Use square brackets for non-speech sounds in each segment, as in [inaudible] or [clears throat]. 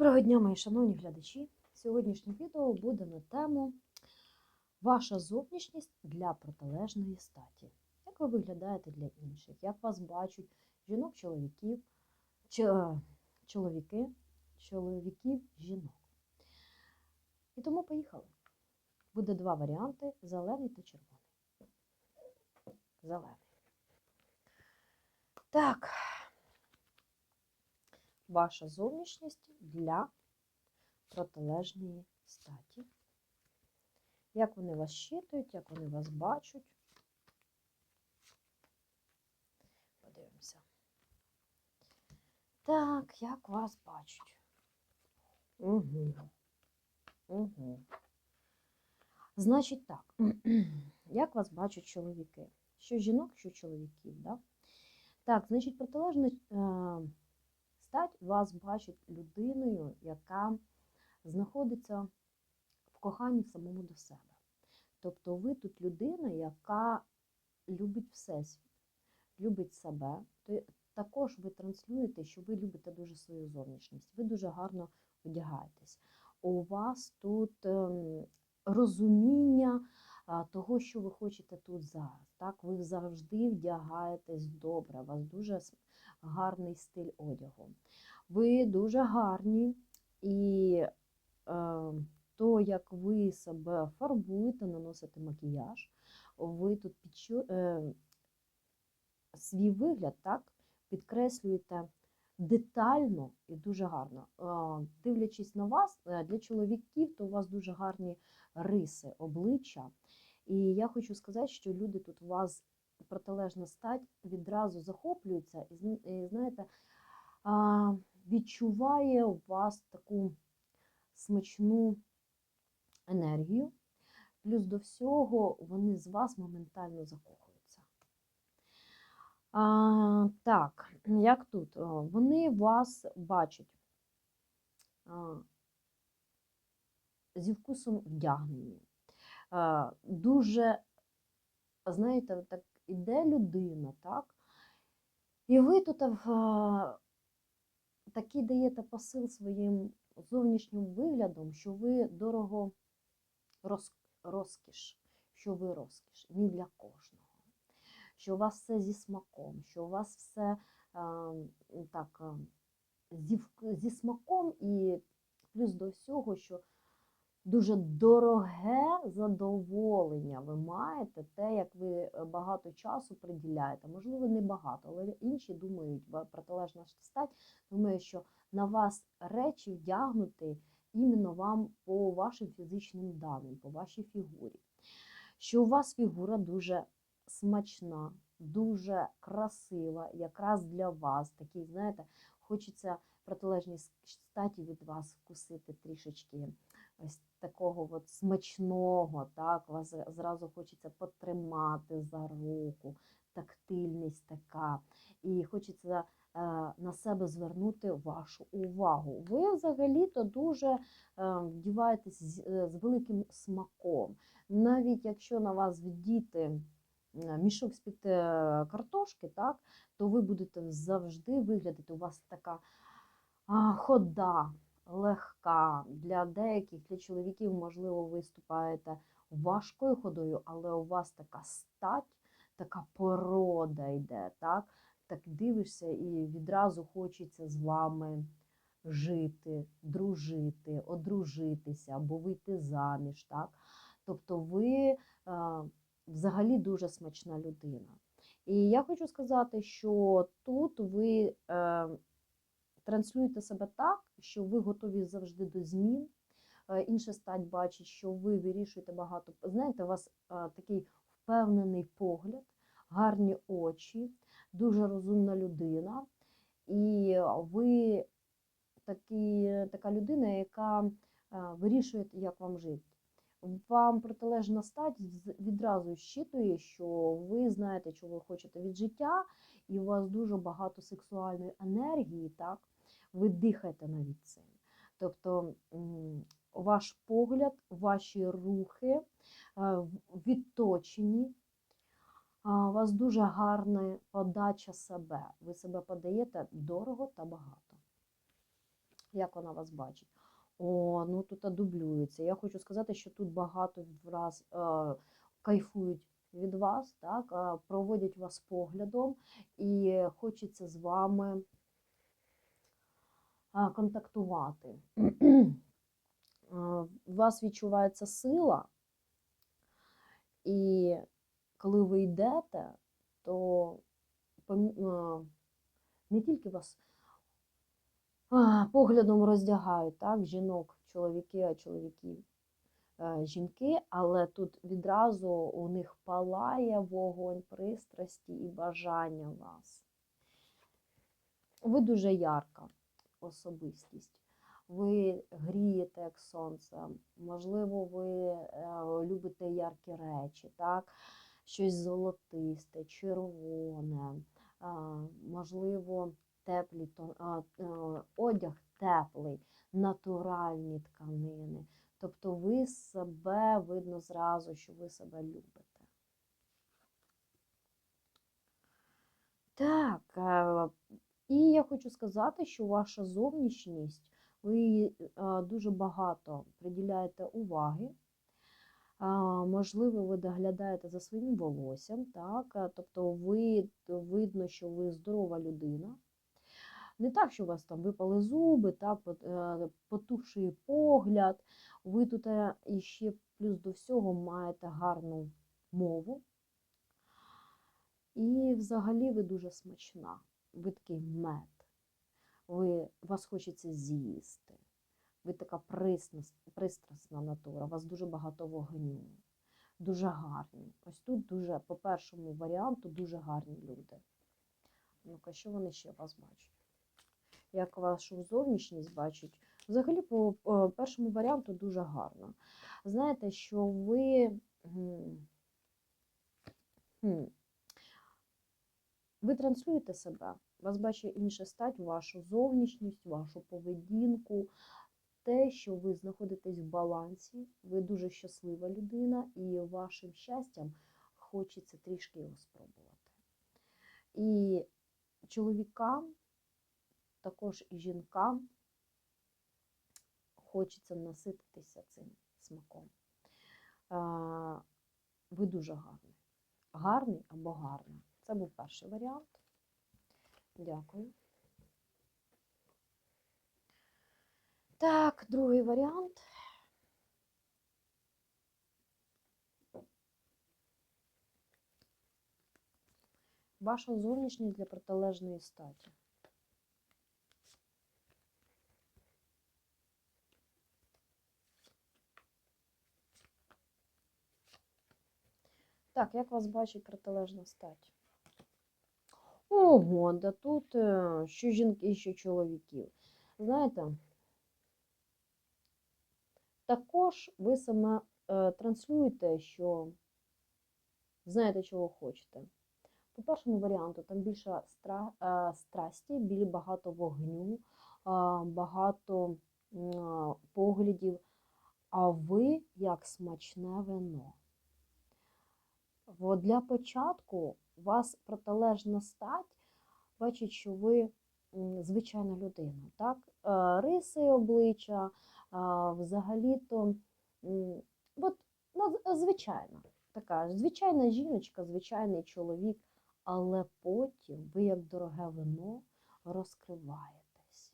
Доброго дня, мої шановні глядачі! Сьогоднішнє відео буде на тему Ваша зовнішність для протилежної статі. Як ви виглядаєте для інших? Як вас бачать жінок, чоловіків, чоловіки, чоловіків, жінок? І тому поїхали. Буде два варіанти: зелений та червоний. Зелений. Так ваша зовнішність для протилежної статі. Як вони вас щитують, як вони вас бачать. Подивимося. Так, як вас бачать? Угу. Угу. Значить так, [clears throat] як вас бачать чоловіки? Що жінок, що чоловіків, да? Так, значить, протилежна е, стать вас бачить людиною, яка знаходиться в коханні самому до себе. Тобто ви тут людина, яка любить всесвіт, любить себе. Також ви транслюєте, що ви любите дуже свою зовнішність, ви дуже гарно одягаєтесь. У вас тут ем, розуміння того, що ви хочете тут зараз. Так, ви завжди вдягаєтесь добре, у вас дуже гарний стиль одягу. Ви дуже гарні і е, то, як ви себе фарбуєте, наносите макіяж, ви тут підчу, е, свій вигляд так, підкреслюєте детально і дуже гарно. Е, дивлячись на вас, для чоловіків, то у вас дуже гарні риси обличчя. І я хочу сказати, що люди тут вас протилежна стать відразу захоплюються і, знаєте, відчуває у вас таку смачну енергію. Плюс до всього вони з вас моментально закохуються. А, так, як тут? Вони вас бачать а, зі вкусом вдягнені. Дуже, знаєте, так іде людина, так? І ви тут в, такий даєте посил своїм зовнішнім виглядом, що ви дорого роз, розкіш, що ви розкіш, ні для кожного. Що у вас все зі смаком, що у вас все так, зі, зі смаком, і плюс до всього, що дуже дороге задоволення ви маєте, те, як ви е, багато часу приділяєте. Можливо, не багато, але інші думають, протилежна стать, думає, що на вас речі вдягнути іменно вам по вашим фізичним даним, по вашій фігурі. Що у вас фігура дуже смачна, дуже красива, якраз для вас. Такий, знаєте, хочеться протилежній статі від вас вкусити трішечки ось такого от смачного, так, вас зразу хочеться потримати за руку, тактильність така. І хочеться е, на себе звернути вашу увагу. Ви взагалі-то дуже е, вдіваєтесь з, е, з великим смаком. Навіть якщо на вас вдіти е, мішок з-під картошки, так, то ви будете завжди виглядати. У вас така а, хода легка. Для деяких, для чоловіків, можливо, ви виступаєте важкою ходою, але у вас така стать, така порода йде. так? Так дивишся і відразу хочеться з вами жити, дружити, одружитися або вийти заміж. Так? Тобто ви е, взагалі дуже смачна людина. І я хочу сказати, що тут ви е, транслюєте себе так, що ви готові завжди до змін. Е, Інша стать бачить, що ви вирішуєте багато. Знаєте, у вас е, такий впевнений погляд, гарні очі, дуже розумна людина. І ви такі, така людина, яка е, вирішує, як вам жити. Вам протилежна стать відразу щитує, що ви знаєте, чого ви хочете від життя, і у вас дуже багато сексуальної енергії, так? Ви дихаєте навіть цим. Тобто ваш погляд, ваші рухи е, відточені, у вас дуже гарна подача себе. Ви себе подаєте дорого та багато. Як вона вас бачить? О, ну тут дублюється. Я хочу сказати, що тут багато враз е, кайфують від вас, так, е, проводять вас поглядом і хочеться з вами контактувати. У вас відчувається сила, і коли ви йдете, то не тільки вас поглядом роздягають так, жінок, чоловіки, а чоловіків жінки, але тут відразу у них палає вогонь пристрасті і бажання вас. Ви дуже ярка особистість. Ви грієте як сонце, можливо, ви е, любите яркі речі, так? щось золотисте, червоне, можливо, теплі е, одяг теплий, натуральні тканини. Тобто ви себе видно зразу, що ви себе любите. Так, е, і я хочу сказати, що ваша зовнішність, ви дуже багато приділяєте уваги. Можливо, ви доглядаєте за своїм волоссям, так? Тобто ви видно, що ви здорова людина. Не так, що у вас там випали зуби, так, е, потухший погляд. Ви тут е, іще плюс до всього маєте гарну мову. І взагалі ви дуже смачна. Ви такий мед. Ви, вас хочеться з'їсти. Ви така приснас- пристрасна натура, у вас дуже багато вогню, дуже гарні. Ось тут дуже, по першому варіанту, дуже гарні люди. Ну-ка, що вони ще вас бачать? Як вашу зовнішність бачать? Взагалі, по першому варіанту дуже гарно. Знаєте, що ви. хм, ви транслюєте себе, вас бачить інша стать, вашу зовнішність, вашу поведінку, те, що ви знаходитесь в балансі, ви дуже щаслива людина, і вашим щастям хочеться трішки його спробувати. І чоловікам, також і жінкам хочеться насититися цим смаком. Ви дуже гарний. Гарний або гарна. Це був перший варіант. Дякую. Так, другий варіант. Ваша зовнішність для протилежної статі. Так, як вас бачить протилежна стать? Ого, да тут е, що жінки, що чоловіків. Знаєте, також ви саме е, транслюєте, що знаєте, чого хочете. По першому варіанту там більше стра, страсті, біль багато вогню, багато поглядів, а ви як смачне вино. От для початку вас протилежна стать, бачить, що ви звичайна людина. Так? Е, Риси обличчя, взагалі-то от, ну, звичайна, така звичайна жіночка, звичайний чоловік, але потім ви, як дороге вино, розкриваєтесь.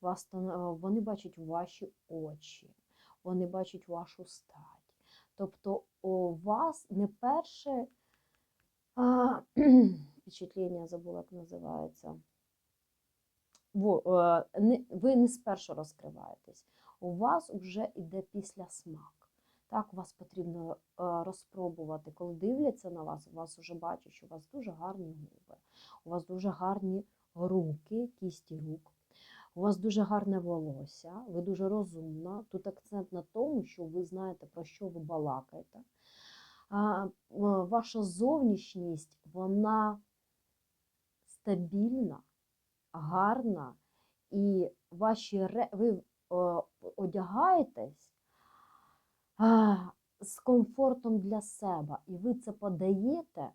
Вас, е, вони бачать ваші очі, вони бачать вашу стать. Тобто у вас не перше а, [clears throat] впечатлення, забула, як називається. Е, ви не спершу розкриваєтесь. У вас вже йде післясмак. Так, вас потрібно е, розпробувати. Коли дивляться на вас, у вас вже бачать, що у вас дуже гарні губи, у вас дуже гарні руки, кісті рук, у вас дуже гарне волосся, ви дуже розумна. Тут акцент на тому, що ви знаєте, про що ви балакаєте. Ваша зовнішність, вона стабільна, гарна, і ваші ви е, одягаєтесь з комфортом для себе, і ви це подаєте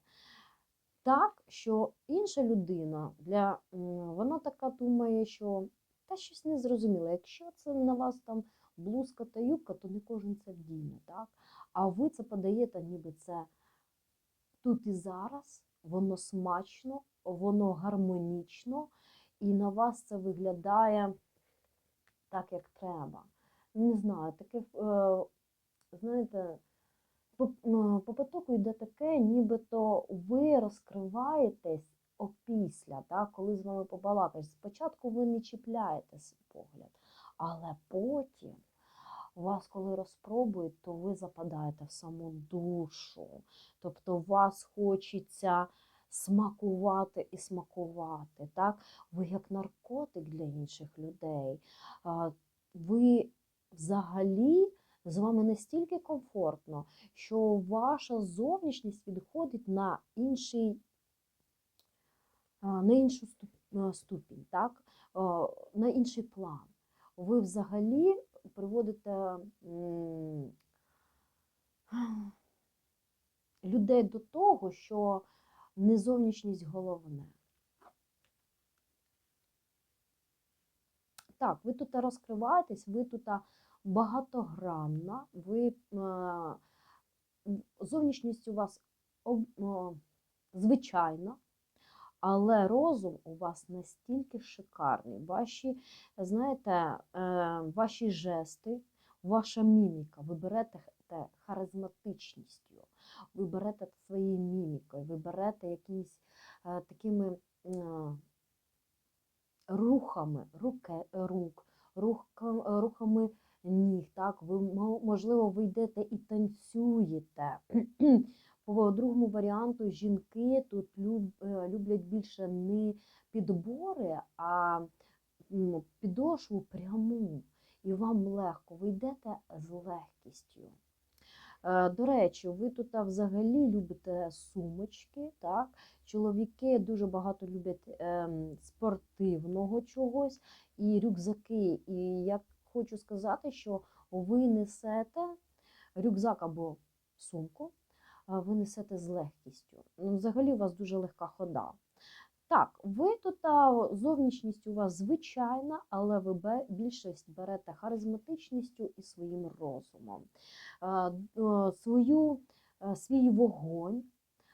так, що інша людина для вона така думає, що та щось не зрозуміло. Якщо це на вас там блузка та юбка, то не кожен це вдіне, так? А ви це подаєте, ніби це тут і зараз, воно смачно, воно гармонічно, і на вас це виглядає так, як треба. Не знаю, таке, е, знаєте, по, ну, йде таке, нібито ви розкриваєтесь опісля, так, коли з вами побалакають. Спочатку ви не чіпляєте свій погляд, але потім вас, коли розпробують, то ви западаєте в саму душу. Тобто вас хочеться смакувати і смакувати. Так? Ви як наркотик для інших людей. Ви взагалі з вами настільки комфортно, що ваша зовнішність відходить на інший, на іншу ступінь, так? На інший план. Ви взагалі приводите людей до того, що не зовнішність головне. Так, ви тут розкриваєтесь, ви тут багатогранна, ви е, зовнішність у вас звичайна, але розум у вас настільки шикарний. Ваші, знаєте, е, ваші жести, ваша міміка, ви берете те харизматичністю, ви берете своєю мімікою, ви берете якимись е, такими е, рухами руке, рук, рухами ніг. Так? Ви, можливо, ви йдете і танцюєте. По другому варіанту жінки тут е, люблять більше не підбори, а підошву пряму. І вам легко, ви йдете з легкістю. Е, До речі, ви тут взагалі любите сумочки, так? Чоловіки дуже багато люблять ем, спортивного чогось і рюкзаки. І я хочу сказати, що ви несете рюкзак або сумку, ви несете з легкістю. Ну, взагалі у вас дуже легка хода. Так, ви тут зовнішність у вас звичайна, але ви більшість берете харизматичністю і своїм розумом. Свою, е, свій вогонь,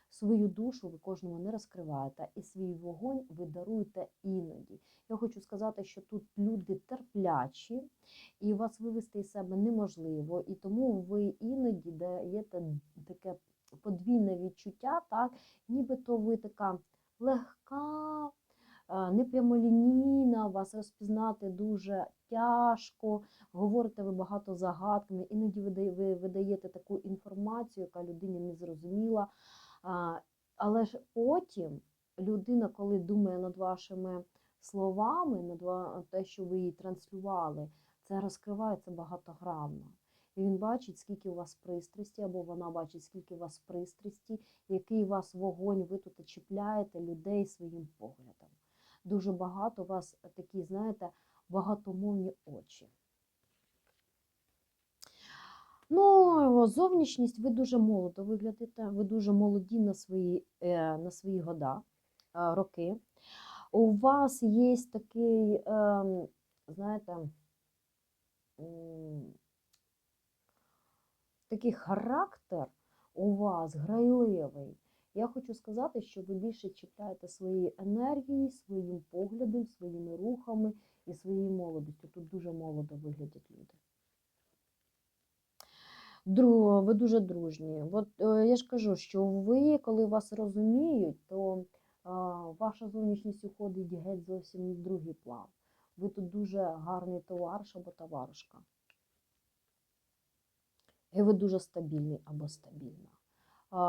свою душу ви кожному не розкриваєте, і свій вогонь ви даруєте іноді. Я хочу сказати, що тут люди терплячі, і вас вивести із себе неможливо, і тому ви іноді даєте таке подвійне відчуття, так, нібито ви така легка, е, непрямолінійна, вас розпізнати дуже тяжко, говорите ви багато загадками, іноді ви видаєте таку інформацію, яка людині не зрозуміла. Але ж потім людина, коли думає над вашими словами, над те, що ви їй транслювали, це розкривається багатогранно. І він бачить, скільки у вас пристрасті, або вона бачить, скільки у вас пристрасті, який у вас вогонь, ви тут чіпляєте людей своїм поглядом. Дуже багато у вас такі, знаєте, багатомовні очі. Ну, зовнішність ви дуже молодо виглядите, ви дуже молоді на свої, е, на свої года, е, роки. У вас є такий, ем, знаєте, такий характер у вас грайливий. Я хочу сказати, що ви більше чіпляєте своєї енергії, своїм поглядом, своїми рухами і своєю молодістю. Тут дуже молодо виглядять люди. Дру, ви дуже дружні. От е, я ж кажу, що ви, коли вас розуміють, то ваша зовнішність уходить геть зовсім в другий план. Ви тут дуже гарний товариш або товаришка. І ви дуже стабільний або стабільна.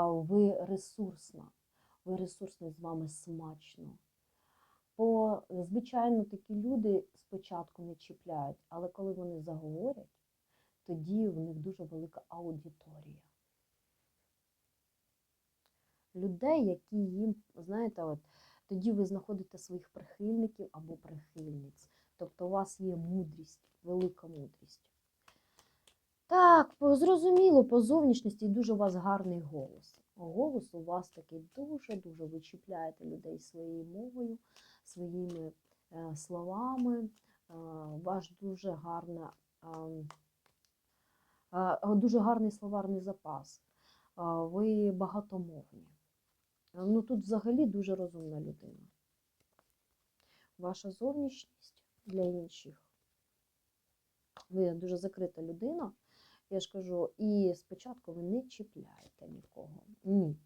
Ви ресурсна, ви ресурсний з вами смачно. Бо, звичайно, такі люди спочатку не чіпляють, але коли вони заговорять, тоді в них дуже велика аудиторія. Людей, які їм, знаєте, от, тоді ви знаходите своїх прихильників або прихильниць. Тобто у вас є мудрість, велика мудрість. Так, зрозуміло, по зовнішності дуже у вас гарний голос. Голос у вас такий дуже-дуже ви чіпляєте людей своєю мовою, своїми е, словами. ваш дуже гарна, ам, а, дуже гарний словарний запас. а, Ви багатомовні. Ну тут взагалі дуже розумна людина. Ваша зовнішність для інших. Ви дуже закрита людина. Я ж кажу, і спочатку ви не чіпляєте нікого. Ні.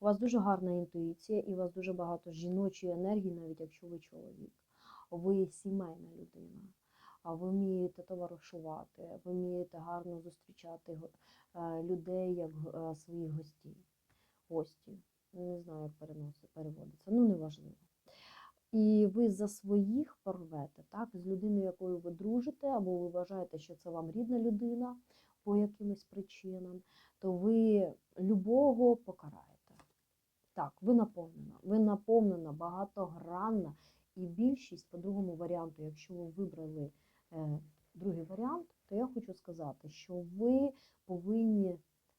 У вас дуже гарна інтуїція, і у вас дуже багато жіночої енергії, навіть якщо ви чоловік. Ви сімейна людина. А ви вмієте товаришувати, ви вмієте гарно зустрічати е, людей як е, своїх гостей. Гості. Не знаю, як переводиться. Ну, неважливо. І ви за своїх порвете, так, з людиною, якою ви дружите, або ви вважаєте, що це вам рідна людина по якимось причинам, то ви любого покараєте. Так, ви наповнена. Ви наповнена, багатогранна. І більшість по другому варіанту, якщо ви вибрали е, другий варіант, то я хочу сказати, що ви повинні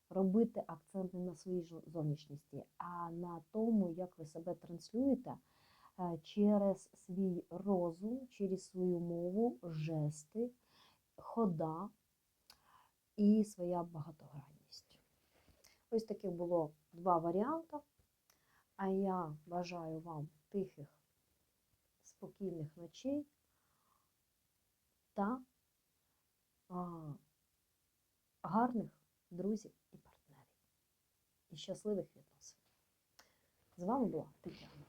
робити акцент не на своїй зовнішності, а на тому, як ви себе транслюєте е, через свій розум, через свою мову, жести, хода і своя багатогранність. Ось таких було два варіанти. А я бажаю вам тихих, спокійних ночей та а, гарних друзів і партнерів. І щасливих відносин. З вами була Тетяна.